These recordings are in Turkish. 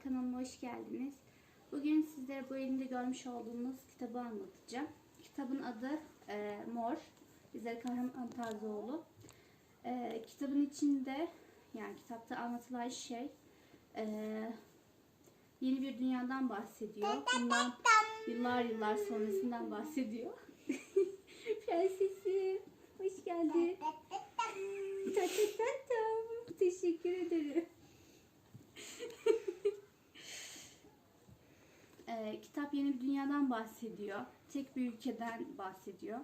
Kanalıma hoş geldiniz. Bugün sizlere bu elimde görmüş olduğunuz kitabı anlatacağım. Kitabın adı e, Mor, Bizler Kahraman Tarzıoğlu. E, kitabın içinde, yani kitapta anlatılan şey e, yeni bir dünyadan bahsediyor. Bundan yıllar yıllar sonrasından bahsediyor. Prensesim, hoş geldin. Teşekkür ederim. Ee, kitap yeni bir dünyadan bahsediyor. Tek bir ülkeden bahsediyor.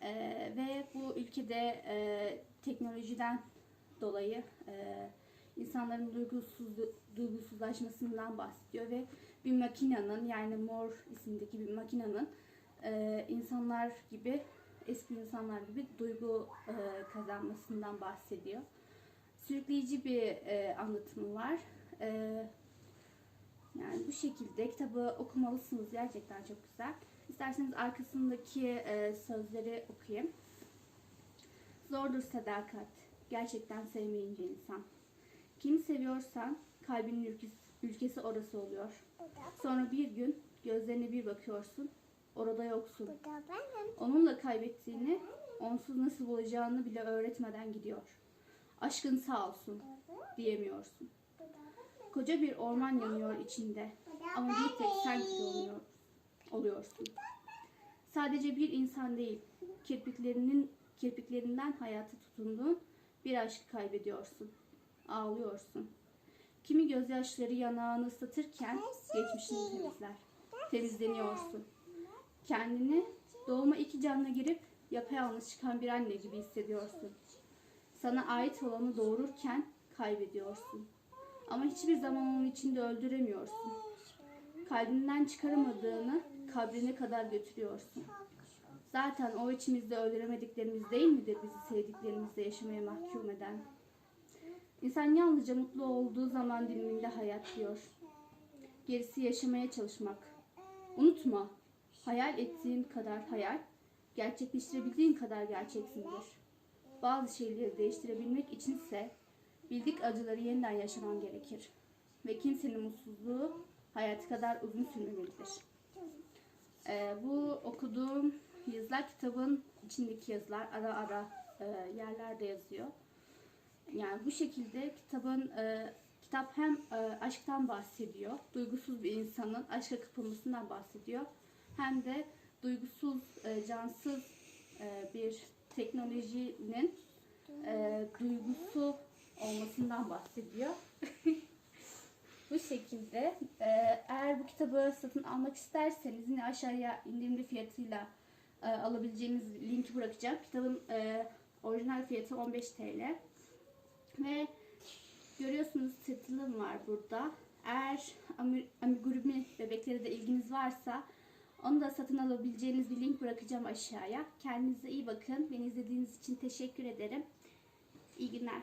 Ee, ve bu ülkede e, teknolojiden dolayı e, insanların duygusuz, duygusuzlaşmasından bahsediyor ve bir makinenin yani Mor isimdeki bir makinenin e, insanlar gibi eski insanlar gibi duygu e, kazanmasından bahsediyor. Sürükleyici bir e, anlatımı var. E, şekilde kitabı okumalısınız. Gerçekten çok güzel. İsterseniz arkasındaki e, sözleri okuyayım. Zordur sadakat. Gerçekten sevmeyince insan. Kimi seviyorsan kalbinin ülkesi, ülkesi orası oluyor. Sonra bir gün gözlerine bir bakıyorsun. Orada yoksun. Onunla kaybettiğini, onsuz nasıl bulacağını bile öğretmeden gidiyor. Aşkın sağ olsun diyemiyorsun. Koca bir orman yanıyor içinde ama bir tek sen kül oluyor, oluyorsun. Sadece bir insan değil, kirpiklerinin kirpiklerinden hayata tutunduğun bir aşkı kaybediyorsun. Ağlıyorsun. Kimi gözyaşları yanağını ıslatırken geçmişini temizler. Temizleniyorsun. Kendini doğuma iki canla girip yapayalnız çıkan bir anne gibi hissediyorsun. Sana ait olanı doğururken kaybediyorsun. Ama hiçbir zaman onun içinde öldüremiyorsun. Kalbinden çıkaramadığını kabrine kadar götürüyorsun. Zaten o içimizde öldüremediklerimiz değil midir bizi sevdiklerimizle yaşamaya mahkum eden? İnsan yalnızca mutlu olduğu zaman diliminde hayat diyor. Gerisi yaşamaya çalışmak. Unutma, hayal ettiğin kadar hayal, gerçekleştirebildiğin kadar gerçeksindir. Bazı şeyleri değiştirebilmek içinse bildik acıları yeniden yaşaman gerekir. Ve kimsenin mutsuzluğu hayatı kadar uzun sürmemelidir. Ee, bu okuduğum yazılar kitabın içindeki yazılar ara ara e, yerlerde yazıyor. Yani bu şekilde kitabın e, kitap hem e, aşktan bahsediyor, duygusuz bir insanın aşka kapılmasından bahsediyor. Hem de duygusuz, e, cansız e, bir teknolojinin e, duygusu olmasından bahsediyor. bu şekilde. E, eğer bu kitabı satın almak isterseniz yine aşağıya indirimli fiyatıyla e, alabileceğiniz linki bırakacağım. Kitabın e, orijinal fiyatı 15 TL. Ve görüyorsunuz tırtılım var burada. Eğer ami- amigurumi bebeklere de ilginiz varsa onu da satın alabileceğiniz bir link bırakacağım aşağıya. Kendinize iyi bakın. Beni izlediğiniz için teşekkür ederim. İyi günler.